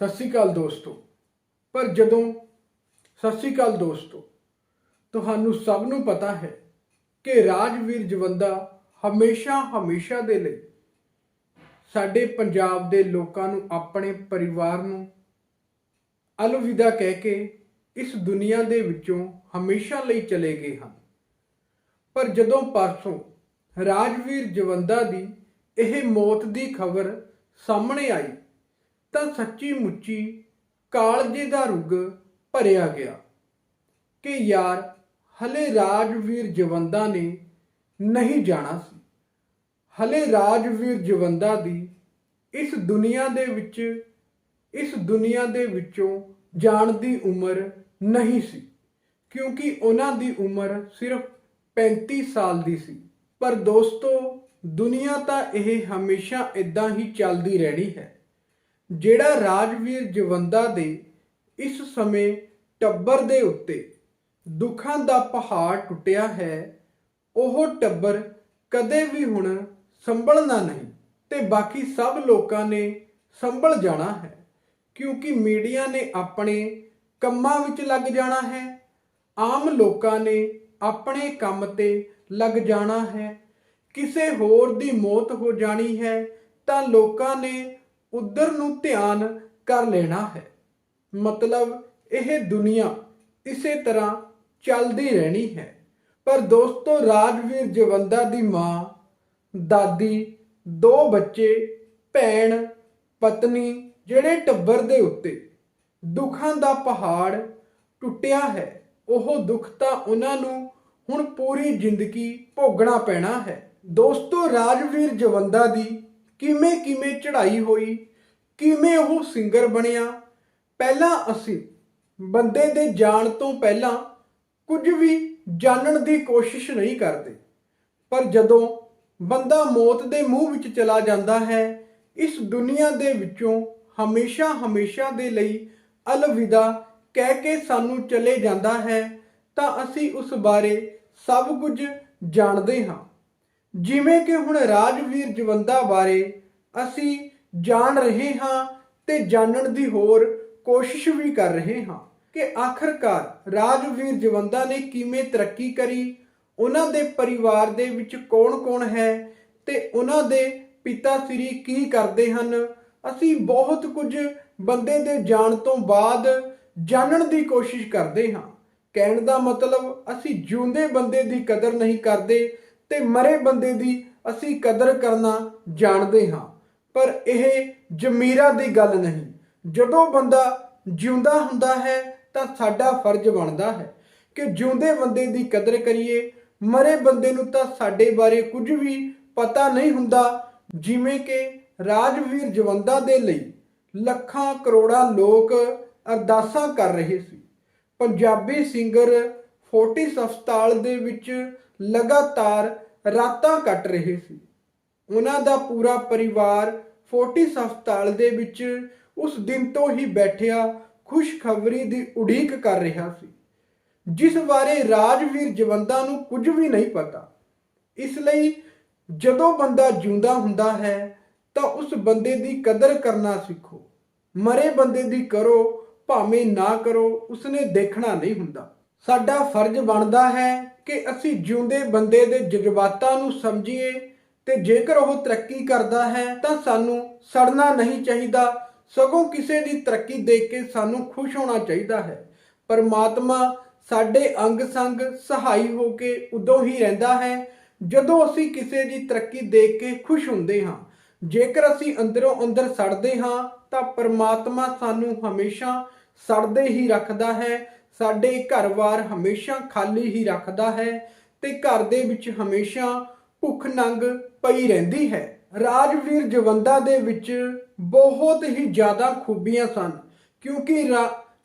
ਸਤਿ ਸ਼੍ਰੀ ਅਕਾਲ ਦੋਸਤੋ। ਪਰ ਜਦੋਂ ਸਤਿ ਸ਼੍ਰੀ ਅਕਾਲ ਦੋਸਤੋ, ਤੁਹਾਨੂੰ ਸਭ ਨੂੰ ਪਤਾ ਹੈ ਕਿ ਰਾਜਵੀਰ ਜਵੰਦਾ ਹਮੇਸ਼ਾ ਹਮੇਸ਼ਾ ਦੇ ਲਈ ਸਾਡੇ ਪੰਜਾਬ ਦੇ ਲੋਕਾਂ ਨੂੰ, ਆਪਣੇ ਪਰਿਵਾਰ ਨੂੰ ਅਲਵਿਦਾ ਕਹਿ ਕੇ ਇਸ ਦੁਨੀਆ ਦੇ ਵਿੱਚੋਂ ਹਮੇਸ਼ਾ ਲਈ ਚਲੇ ਗਏ ਹਨ। ਪਰ ਜਦੋਂ ਪਰਸੋਂ ਰਾਜਵੀਰ ਜਵੰਦਾ ਦੀ ਇਹ ਮੌਤ ਦੀ ਖਬਰ ਸਾਹਮਣੇ ਆਈ ਤਾਂ ਸੱਚੀ ਮੁੱਚੀ ਕਾਲਜੇ ਦਾ ਰੁਗ ਭਰਿਆ ਗਿਆ ਕਿ ਯਾਰ, ਹਲੇ ਰਾਜਵੀਰ ਜਵੰਦਾ ਨੇ ਨਹੀਂ ਜਾਣਾ ਸੀ। ਹਲੇ ਰਾਜਵੀਰ ਜਵੰਦਾ ਦੀ ਇਸ ਦੁਨੀਆ ਦੇ ਵਿੱਚ, ਇਸ ਦੁਨੀਆ ਦੇ ਵਿੱਚੋਂ ਜਾਣ ਦੀ ਉਮਰ ਨਹੀਂ ਸੀ, ਕਿਉਂਕਿ ਉਹਨਾਂ ਦੀ ਉਮਰ ਸਿਰਫ 35 ਸਾਲ ਦੀ ਸੀ। ਪਰ ਦੋਸਤੋ, ਦੁਨੀਆ ਤਾਂ ਇਹ ਹਮੇਸ਼ਾ ਇਦਾਂ ਹੀ ਚੱਲਦੀ ਰਹਿਣੀ ਹੈ। ਜਿਹੜਾ ਰਾਜਵੀਰ ਜਵੰਦਾ ਦੇ ਇਸ ਸਮੇਂ ਟੱਬਰ ਦੇ ਉੱਤੇ ਦੁੱਖਾਂ ਦਾ ਪਹਾੜ ਟੁੱਟਿਆ ਹੈ, ਉਹ ਟੱਬਰ ਕਦੇ ਵੀ ਹੁਣ ਸੰਭਲਣਾ ਨਹੀਂ ਤੇ ਬਾਕੀ ਸਭ ਲੋਕਾਂ ਨੇ ਸੰਭਲ ਜਾਣਾ ਹੈ, ਕਿਉਂਕਿ ਮੀਡੀਆ ਨੇ ਆਪਣੇ ਕੰਮਾਂ ਵਿੱਚ ਲੱਗ ਜਾਣਾ ਹੈ, ਆਮ ਲੋਕਾਂ ਨੇ ਆਪਣੇ ਕੰਮ ਤੇ ਲੱਗ ਜਾਣਾ ਹੈ, ਕਿਸੇ ਹੋਰ ਦੀ ਮੌਤ ਹੋ ਜਾਣੀ ਹੈ ਤਾਂ ਲੋਕਾਂ ਨੇ ਉਧਰ ਨੂੰ ਧਿਆਨ ਕਰ ਲੈਣਾ ਹੈ। ਮਤਲਬ ਇਹ ਦੁਨੀਆ ਇਸੇ ਤਰ੍ਹਾਂ ਚੱਲਦੀ ਰਹਿਣੀ ਹੈ। ਪਰ ਦੋਸਤੋ, ਰਾਜਵੀਰ ਜਵੰਦਾ ਦੀ ਮਾਂ, ਦਾਦੀ, ਦੋ ਬੱਚੇ, ਭੈਣ, ਪਤਨੀ ਜਿਹੜੇ ਟੱਬਰ ਦੇ ਉੱਤੇ ਦੁੱਖਾਂ ਦਾ ਪਹਾੜ ਟੁੱਟਿਆ ਹੈ, ਉਹ ਦੁੱਖ ਤਾਂ ਉਹਨਾਂ ਨੂੰ ਹੁਣ ਪੂਰੀ ਜ਼ਿੰਦਗੀ ਭੋਗਣਾ ਪੈਣਾ ਹੈ। ਦੋਸਤੋ, ਰਾਜਵੀਰ ਜਵੰਦਾ ਦੀ ਕਿਵੇਂ ਕਿਵੇਂ ਚੜ੍ਹਾਈ ਹੋਈ, ਕਿਵੇਂ ਉਹ ਸਿੰਗਰ ਬਣਿਆ। ਪਹਿਲਾਂ ਅਸੀਂ ਬੰਦੇ ਦੇ ਜਾਣ ਤੋਂ ਪਹਿਲਾਂ ਕੁਝ ਵੀ ਜਾਣਨ ਦੀ ਕੋਸ਼ਿਸ਼ ਨਹੀਂ ਕਰਦੇ। ਪਰ ਜਦੋਂ ਬੰਦਾ ਮੌਤ ਦੇ ਮੂੰਹ ਵਿੱਚ ਚਲਾ ਜਾਂਦਾ ਹੈ, ਇਸ ਦੁਨੀਆ ਦੇ ਵਿੱਚੋਂ ਹਮੇਸ਼ਾ ਹਮੇਸ਼ਾ ਦੇ ਲਈ ਅਲਵਿਦਾ ਕਹਿ ਕੇ ਸਾਨੂੰ ਚਲੇ ਜਾਂਦਾ ਹੈ, ਤਾਂ ਅਸੀਂ ਉਸ ਬਾਰੇ ਸਭ ਕੁਝ ਜਾਣਦੇ ਹਾਂ। ਜਿਵੇਂ ਕਿ ਹੁਣ ਰਾਜਵੀਰ ਜਵੰਦਾ ਬਾਰੇ ਅਸੀਂ ਜਾਣ ਰਹੇ ਹਾਂ ਤੇ ਜਾਣਨ ਦੀ ਹੋਰ ਕੋਸ਼ਿਸ਼ ਵੀ ਕਰ ਰਹੇ ਹਾਂ ਕਿ ਆਖਰਕਾਰ ਰਾਜਵੀਰ ਜਵੰਦਾ ਨੇ ਕਿਵੇਂ ਤਰੱਕੀ ਕਰੀ, ਉਹਨਾਂ ਦੇ ਪਰਿਵਾਰ ਦੇ ਵਿੱਚ ਕੌਣ-ਕੌਣ ਹੈ ਤੇ ਉਹਨਾਂ ਦੇ ਪਿਤਾ ਸ੍ਰੀ ਕੀ ਕਰਦੇ ਹਨ, ਅਸੀਂ ਬਹੁਤ ਕੁਝ ਬੰਦੇ ਦੇ ਜਾਣ ਤੋਂ ਬਾਅਦ ਜਾਣਨ ਦੀ ਕੋਸ਼ਿਸ਼ ਕਰਦੇ ਹਾਂ। ਕਹਿਣ ਦਾ ਮਤਲਬ ਅਸੀਂ ਜਿਉਂਦੇ ਬੰਦੇ ਦੀ ਕਦਰ ਨਹੀਂ ਕਰਦੇ ਤੇ ਮਰੇ ਬੰਦੇ ਦੀ ਅਸੀਂ ਕਦਰ ਕਰਨਾ ਜਾਣਦੇ ਹਾਂ। ਪਰ ਇਹ ਜ਼ਮੀਰਾ ਦੀ ਗੱਲ ਨਹੀਂ। ਜਦੋਂ ਬੰਦਾ ਜਿਉਂਦਾ ਹੁੰਦਾ ਹੈ, ਤਾਂ ਸਾਡਾ ਫਰਜ਼ ਬਣਦਾ ਹੈ ਕਿ ਜਿਉਂਦੇ ਬੰਦੇ ਦੀ ਕਦਰ ਕਰੀਏ। ਮਰੇ ਬੰਦੇ ਨੂੰ ਤਾਂ ਸਾਡੇ ਬਾਰੇ ਕੁਝ ਵੀ ਪਤਾ ਨਹੀਂ ਹੁੰਦਾ, ਜਿਵੇਂ ਕਿ ਰਾਜਵੀਰ ਜਵੰਦਾ ਦੇ ਲਈ ਲੱਖਾਂ ਕਰੋੜਾਂ ਲੋਕ ਅਰਦਾਸਾਂ ਕਰ ਰਹੇ ਸੀ। ਪੰਜਾਬੀ ਸਿੰਗਰ ਫੋਰਟਿਸ ਹਸਪਤਾਲ ਦੇ ਵਿੱਚ ਲਗਾਤਾਰ ਰਾਤਾਂ ਕੱਟ ਰਹੇ ਸੀ। ਉਹਨਾਂ ਦਾ ਪੂਰਾ ਪਰਿਵਾਰ ਫੋਰਟਿਸ ਹਸਪਤਾਲ ਦੇ ਵਿੱਚ ਉਸ ਦਿਨ ਤੋਂ ਹੀ ਬੈਠਿਆ, ਖੁਸ਼ਖਬਰੀ ਦੀ ਉਡੀਕ ਕਰ ਰਿਹਾ ਸੀ। ਜਿਸ ਬਾਰੇ ਰਾਜਵੀਰ ਜਵੰਦਾ ਨੂੰ ਕੁਝ ਵੀ ਨਹੀਂ ਪਤਾ। ਇਸ ਲਈ ਜਦੋਂ ਬੰਦਾ ਜਿਉਂਦਾ ਹੁੰਦਾ ਹੈ, ਤਾਂ ਉਸ ਬੰਦੇ ਦੀ ਕਦਰ ਕਰਨਾ ਸਿੱਖੋ। ਮਰੇ ਬੰਦੇ ਦੀ ਕਰੋ, ਭਾਵੇਂ ਨਾ ਕਰੋ, ਉਸਨੇ ਦੇਖਣਾ ਨਹੀਂ ਹੁੰਦਾ। ਸਾਡਾ ਫਰਜ਼ ਬਣਦਾ ਹੈ ਕਿ ਅਸੀਂ ਜਿਉਂਦੇ ਬੰਦੇ ਦੇ ਜਜ਼ਬਾਤਾਂ ਨੂੰ ਸਮਝੀਏ ਤੇ ਜੇਕਰ ਉਹ ਤਰੱਕੀ ਕਰਦਾ ਹੈ ਤਾਂ ਸਾਨੂੰ ਸੜਨਾ ਨਹੀਂ ਚਾਹੀਦਾ, ਸਗੋਂ ਕਿਸੇ ਦੀ ਤਰੱਕੀ ਦੇਖ ਕੇ ਸਾਨੂੰ ਖੁਸ਼ ਹੋਣਾ ਚਾਹੀਦਾ ਹੈ। ਪਰਮਾਤਮਾ ਸਾਡੇ ਅੰਗ ਸੰਗ ਸਹਾਈ ਹੋ ਕੇ ਉਦੋਂ ਹੀ ਰਹਿੰਦਾ ਹੈ, ਜਦੋਂ ਅਸੀਂ ਕਿਸੇ ਦੀ ਤਰੱਕੀ ਦੇਖ ਕੇ ਖੁਸ਼ ਹੁੰਦੇ ਹਾਂ। ਜੇਕਰ ਅਸੀਂ ਅੰਦਰੋਂ ਅੰਦਰ ਸੜਦੇ ਹਾਂ ਤਾਂ ਪਰਮਾਤਮਾ ਸਾਨੂੰ ਹਮੇਸ਼ਾ ਸੜਦੇ ਹੀ ਰੱਖਦਾ ਹੈ ਸਾਡੇ ਘਰ-ਬਾਰ ਹਮੇਸ਼ਾ ਖਾਲੀ ਹੀ ਰੱਖਦਾ ਹੈ ਤੇ ਘਰ ਦੇ ਵਿੱਚ ਹਮੇਸ਼ਾ ਭੁੱਖ ਨੰਗ ਪਈ ਰਹਿੰਦੀ ਹੈ। ਰਾਜਵੀਰ ਜਵੰਦਾ ਦੇ ਵਿੱਚ ਬਹੁਤ ਹੀ ਜ਼ਿਆਦਾ ਖੂਬੀਆਂ ਸਨ, ਕਿਉਂਕਿ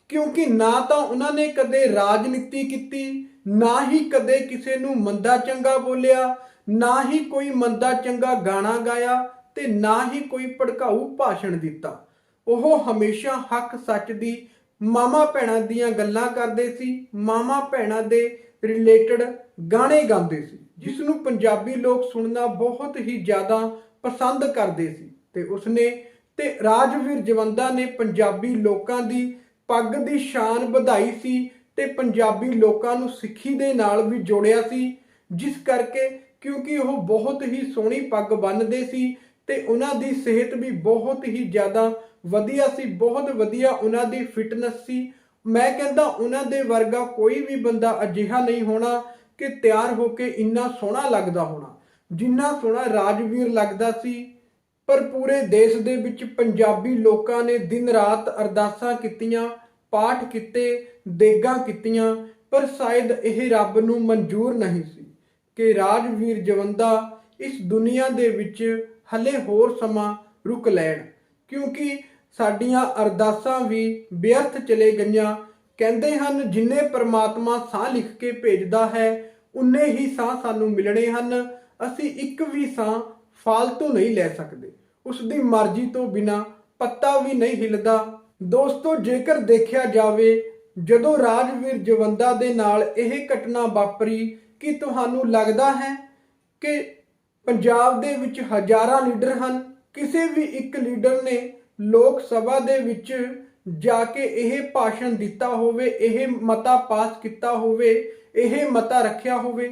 ਕਿਉਂਕਿ ਨਾ ਤਾਂ ਉਹਨਾਂ ਨੇ ਕਦੇ ਰਾਜਨੀਤੀ ਕੀਤੀ, ਨਾ ਹੀ ਕਦੇ ਕਿਸੇ ਨੂੰ ਮੰਦਾ ਚੰਗਾ ਬੋਲਿਆ, ਨਾ ਹੀ ਕੋਈ ਮੰਦਾ ਚੰਗਾ ਗਾਣਾ ਗਾਇਆ ਤੇ ਨਾ ਹੀ ਕੋਈ ਭੜਕਾਊ ਭਾਸ਼ਣ ਦਿੱਤਾ। ਉਹ ਹਮੇਸ਼ਾ ਹੱਕ ਸੱਚ ਦੀ ਮਾਮਾ ਭੈਣਾਂ ਦੀਆਂ ਗੱਲਾਂ ਕਰਦੇ ਸੀ, ਮਾਮਾ ਭੈਣਾਂ ਦੇ ਰਿਲੇਟਡ ਗਾਣੇ ਗਾਉਂਦੇ ਸੀ ਜਿਸ ਨੂੰ ਪੰਜਾਬੀ ਲੋਕ ਸੁਣਨਾ ਬਹੁਤ ਹੀ ਜ਼ਿਆਦਾ ਪਸੰਦ ਕਰਦੇ ਸੀ। ਤੇ ਉਸਨੇ ਤੇ ਰਾਜਵੀਰ ਜਵੰਦਾ ਨੇ ਪੰਜਾਬੀ ਲੋਕਾਂ ਦੀ ਪੱਗ ਦੀ ਸ਼ਾਨ ਵਧਾਈ ਸੀ ਤੇ ਪੰਜਾਬੀ ਲੋਕਾਂ ਨੂੰ ਸਿੱਖੀ ਦੇ ਨਾਲ ਵੀ ਜੋੜਿਆ ਸੀ, ਜਿਸ ਕਰਕੇ ਕਿਉਂਕਿ ਉਹ ਬਹੁਤ ਹੀ ਸੋਹਣੀ ਪੱਗ ਬੰਨਦੇ ਸੀ ਤੇ ਉਹਨਾਂ ਦੀ ਸਿਹਤ ਵੀ ਬਹੁਤ ਹੀ ਜ਼ਿਆਦਾ ਵਧੀਆ ਸੀ, ਬਹੁਤ ਵਧੀਆ ਉਹਨਾਂ ਦੀ ਫਿਟਨੈਸ ਸੀ। ਮੈਂ ਕਹਿੰਦਾ ਉਹਨਾਂ ਦੇ ਵਰਗਾ ਕੋਈ ਵੀ ਬੰਦਾ ਅਜਿਹਾ ਨਹੀਂ ਹੋਣਾ ਕਿ ਤਿਆਰ ਹੋ ਕੇ ਇੰਨਾ ਸੋਹਣਾ ਲੱਗਦਾ ਹੋਣਾ। ਜਿੰਨਾ ਸੋਹਣਾ ਰਾਜਵੀਰ ਲੱਗਦਾ ਸੀ, ਪਰ ਪੂਰੇ ਦੇਸ਼ ਦੇ ਵਿੱਚ ਪੰਜਾਬੀ ਲੋਕਾਂ ਨੇ ਦਿਨ ਰਾਤ ਅਰਦਾਸਾਂ ਕੀਤੀਆਂ, ਪਾਠ ਕੀਤੇ, ਦੇਗਾਂ ਕੀਤੀਆਂ, ਪਰ ਸ਼ਾਇਦ ਇਹ ਰੱਬ ਨੂੰ ਮਨਜ਼ੂਰ ਨਹੀਂ ਸੀ ਕਿ ਰਾਜਵੀਰ ਜਵੰਦਾ ਇਸ ਦੁਨੀਆ ਦੇ ਵਿੱਚ ਹਲੇ ਹੋਰ ਸਮਾਂ ਰੁਕ ਲੈਣ। ਕਿਉਂਕਿ ਸਾਡੀਆਂ ਅਰਦਾਸਾਂ ਵੀ ਬੇਅਰਥ ਚਲੇ ਗਈਆਂ। ਕਹਿੰਦੇ ਹਨ, ਜਿੰਨੇ ਪਰਮਾਤਮਾ ਸਾਹ ਲਿਖ ਕੇ ਭੇਜਦਾ ਹੈ, ਉਨੇ ਹੀ ਸਾਹ ਸਾਨੂੰ ਮਿਲਣੇ ਹਨ। ਅਸੀਂ ਇੱਕ ਵੀ ਸਾਹ ਫਾਲਤੂ ਨਹੀਂ ਲੈ ਸਕਦੇ। ਉਸ ਦੀ ਮਰਜ਼ੀ ਤੋਂ ਬਿਨਾ ਪੱਤਾ ਵੀ ਨਹੀਂ ਹਿੱਲਦਾ। ਦੋਸਤੋ, ਜੇਕਰ ਦੇਖਿਆ ਜਾਵੇ, ਜਦੋਂ ਰਾਜਵੀਰ ਜਵੰਦਾ ਦੇ ਨਾਲ ਇਹ ਘਟਨਾ ਵਾਪਰੀ, ਕਿ ਤੁਹਾਨੂੰ ਲੱਗਦਾ ਹੈ ਕਿ ਪੰਜਾਬ ਦੇ ਵਿੱਚ ਹਜ਼ਾਰਾਂ ਲੀਡਰ ਹਨ? ਕਿਸੇ ਵੀ ਇੱਕ ਲੀਡਰ ਨੇ ਲੋਕ ਸਭਾ ਦੇ ਵਿੱਚ ਜਾ ਕੇ ਇਹ ਭਾਸ਼ਣ ਦਿੱਤਾ ਹੋਵੇ, ਇਹ ਮਤਾ ਪਾਸ ਕੀਤਾ ਹੋਵੇ, ਇਹ ਮਤਾ ਰੱਖਿਆ ਹੋਵੇ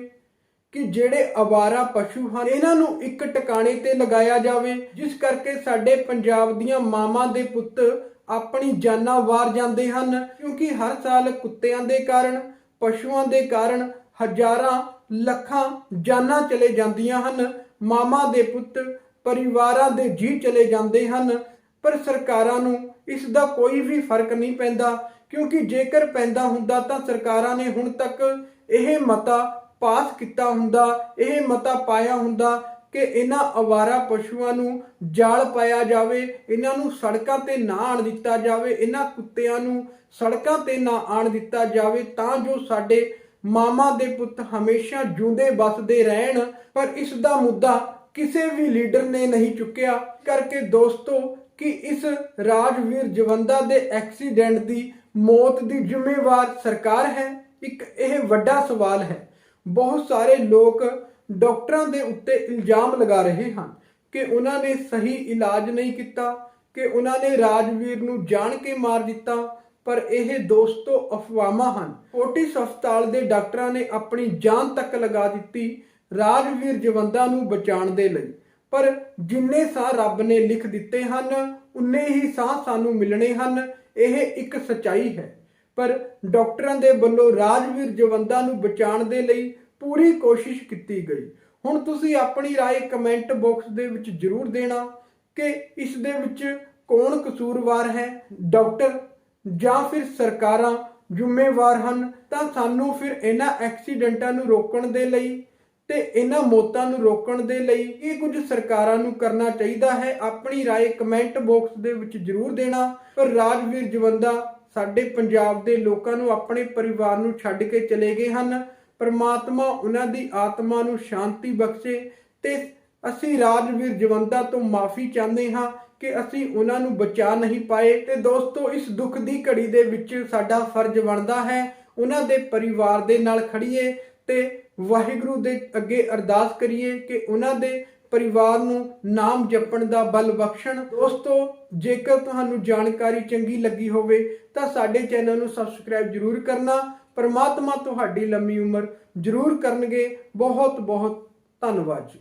ਕਿ ਜਿਹੜੇ ਅਵਾਰਾ ਪਸ਼ੂ ਹਨ, ਇਹਨਾਂ ਨੂੰ ਇੱਕ ਟਿਕਾਣੇ ਤੇ ਲਗਾਇਆ ਜਾਵੇ, ਜਿਸ ਕਰਕੇ ਸਾਡੇ ਪੰਜਾਬ ਦੀਆਂ ਮਾਵਾਂ ਦੇ ਪੁੱਤ ਆਪਣੀ ਜਾਨਾਂ ਵਾਰ ਜਾਂਦੇ ਹਨ, ਕਿਉਂਕਿ ਹਰ ਸਾਲ ਕੁੱਤਿਆਂ ਦੇ ਕਾਰਨ, ਪਸ਼ੂਆਂ ਦੇ ਕਾਰਨ ਹਜ਼ਾਰਾਂ ਲੱਖਾਂ ਜਾਨਾਂ ਚਲੇ ਜਾਂਦੀਆਂ ਹਨ, ਮਾਵਾਂ ਦੇ ਪੁੱਤ ਪਰਿਵਾਰਾਂ ਦੇ ਜੀ ਚਲੇ ਜਾਂਦੇ ਹਨ ਪਰ ਸਰਕਾਰਾਂ ਨੂੰ ਇਸ ਦਾ ਕੋਈ ਵੀ ਫ਼ਰਕ ਨਹੀਂ ਪੈਂਦਾ, ਕਿਉਂਕਿ ਜੇਕਰ ਪੈਂਦਾ ਹੁੰਦਾ ਤਾਂ ਸਰਕਾਰਾਂ ਨੇ ਹੁਣ ਤੱਕ ਇਹ ਮਤਾ ਪਾਸ ਕੀਤਾ ਹੁੰਦਾ, ਇਹ ਮਤਾ ਪਾਇਆ ਹੁੰਦਾ ਕਿ ਇਹਨਾਂ ਅਵਾਰਾ ਪਸ਼ੂਆਂ ਨੂੰ ਜਾਲ ਪਾਇਆ ਜਾਵੇ, ਇਹਨਾਂ ਨੂੰ ਸੜਕਾਂ ਤੇ ਨਾ ਆਣ ਦਿੱਤਾ ਜਾਵੇ, ਇਹਨਾਂ ਕੁੱਤਿਆਂ ਨੂੰ ਸੜਕਾਂ ਤੇ ਨਾ ਆਣ ਦਿੱਤਾ ਜਾਵੇ, ਤਾਂ ਜੋ ਸਾਡੇ ਮਾਮਾ ਦੇ ਪੁੱਤ ਹਮੇਸ਼ਾ ਜੂੰਦੇ ਵੱਸਦੇ ਰਹਿਣ। ਪਰ ਇਸ ਦਾ ਮੁੱਦਾ ਕਿਸੇ ਵੀ ਲੀਡਰ ਨੇ ਨਹੀਂ ਚੁੱਕਿਆ। ਕਰਕੇ ਦੋਸਤੋ ਕਿ ਇਸ ਰਾਜਵੀਰ ਜਵੰਦਾ ਦੇ ਐਕਸੀਡੈਂਟ ਦੀ ਮੌਤ ਦੀ ਜ਼ਿੰਮੇਵਾਰ ਸਰਕਾਰ ਹੈ? ਇੱਕ ਇਹ ਵੱਡਾ ਸਵਾਲ ਹੈ। ਬਹੁਤ ਸਾਰੇ ਲੋਕ ਡਾਕਟਰਾਂ ਦੇ ਉੱਤੇ ਇਲਜ਼ਾਮ ਲਗਾ ਰਹੇ ਹਨ ਕਿ ਉਹਨਾਂ ਨੇ ਸਹੀ ਇਲਾਜ ਨਹੀਂ ਕੀਤਾ, ਕਿ ਉਹਨਾਂ ਨੇ ਰਾਜਵੀਰ ਨੂੰ ਜਾਣ ਕੇ ਮਾਰ ਦਿੱਤਾ, ਪਰ ਇਹ ਦੋਸਤੋ ਅਫਵਾਹਾਂ ਹਨ। ਓਟਿਸ ਹਸਪਤਾਲ ਦੇ ਡਾਕਟਰਾਂ ਨੇ ਆਪਣੀ ਜਾਨ ਤੱਕ ਲਗਾ ਦਿੱਤੀ ਰਾਜਵੀਰ ਜਵੰਦਾ ਨੂੰ ਬਚਾਉਣ ਦੇ ਲਈ। ਪਰ ਜਿੰਨੇ ਸਾਹ ਰੱਬ ਨੇ ਲਿਖ ਦਿੱਤੇ ਹਨ ਉਨੇ ਹੀ ਸਾਹ ਸਾਨੂੰ ਮਿਲਣੇ ਹਨ ਇਹ ਇੱਕ ਸਚਾਈ ਹੈ ਪਰ ਡਾਕਟਰਾਂ ਦੇ ਵੱਲੋਂ ਰਾਜਵੀਰ ਜਵੰਦਾ ਨੂੰ ਬਚਾਉਣ ਦੇ ਲਈ ਪੂਰੀ ਕੋਸ਼ਿਸ਼ ਕੀਤੀ ਗਈ ਹੁਣ ਤੁਸੀਂ ਆਪਣੀ رائے ਕਮੈਂਟ ਬਾਕਸ ਦੇ ਵਿੱਚ ਜ਼ਰੂਰ ਦੇਣਾ ਕਿ ਇਸ ਦੇ ਵਿੱਚ ਕੌਣ ਕਸੂਰਵਾਰ ਹੈ ਡਾਕਟਰ ਜਾਂ ਫਿਰ ਸਰਕਾਰਾਂ ਜ਼ਿੰਮੇਵਾਰ ਹਨ ਤਾਂ ਸਾਨੂੰ ਫਿਰ ਇਹਨਾਂ ਐਕਸੀਡੈਂਟਾਂ ਨੂੰ ਰੋਕਣ ਦੇ ਲਈ ਤੇ ਇਹਨਾਂ ਮੌਤਾਂ ਨੂੰ ਰੋਕਣ ਦੇ ਲਈ ਇਹ ਕੁਝ ਸਰਕਾਰਾਂ ਨੂੰ ਕਰਨਾ ਚਾਹੀਦਾ ਹੈ ਆਪਣੀ رائے ਕਮੈਂਟ ਬਾਕਸ ਦੇ ਵਿੱਚ ਜ਼ਰੂਰ ਦੇਣਾ ਪਰ ਰਾਜਵੀਰ ਜਵੰਦਾ ਸਾਡੇ ਪੰਜਾਬ ਦੇ ਲੋਕਾਂ ਨੂੰ ਆਪਣੇ ਪਰਿਵਾਰ ਨੂੰ ਛੱਡ ਕੇ ਚਲੇ ਗਏ ਹਨ ਪਰਮਾਤਮਾ ਉਹਨਾਂ ਦੀ ਆਤਮਾ ਨੂੰ ਸ਼ਾਂਤੀ ਬਖਸ਼ੇ ਤੇ ਅਸੀਂ ਰਾਜਵੀਰ ਜਵੰਦਾ ਤੋਂ ਮਾਫੀ ਚਾਹੁੰਦੇ ਹਾਂ ਕਿ ਅਸੀਂ ਉਹਨਾਂ ਨੂੰ ਬਚਾ ਨਹੀਂ ਪਾਏ ਤੇ ਦੋਸਤੋ ਇਸ ਦੁੱਖ ਦੀ ਘੜੀ ਦੇ ਵਿੱਚ ਸਾਡਾ ਫਰਜ਼ ਬਣਦਾ ਹੈ ਉਹਨਾਂ ਦੇ ਪਰਿਵਾਰ ਦੇ ਨਾਲ ਖੜੀਏ ਤੇ ਵਾਹਿਗੁਰੂ ਦੇ ਅੱਗੇ ਅਰਦਾਸ ਕਰੀਏ ਕਿ ਉਹਨਾਂ ਦੇ ਪਰਿਵਾਰ ਨੂੰ ਨਾਮ ਜਪਣ ਦਾ ਬਲ ਬਖਸ਼ਣ। ਦੋਸਤੋ, ਜੇਕਰ ਤੁਹਾਨੂੰ ਜਾਣਕਾਰੀ ਚੰਗੀ ਲੱਗੀ ਹੋਵੇ, ਤਾਂ ਸਾਡੇ ਚੈਨਲ ਨੂੰ ਸਬਸਕ੍ਰਾਈਬ ਜ਼ਰੂਰ ਕਰਨਾ। ਪਰਮਾਤਮਾ ਤੁਹਾਡੀ ਲੰਮੀ ਉਮਰ ਜ਼ਰੂਰ ਕਰਨਗੇ। ਬਹੁਤ ਬਹੁਤ ਧੰਨਵਾਦ ਜੀ।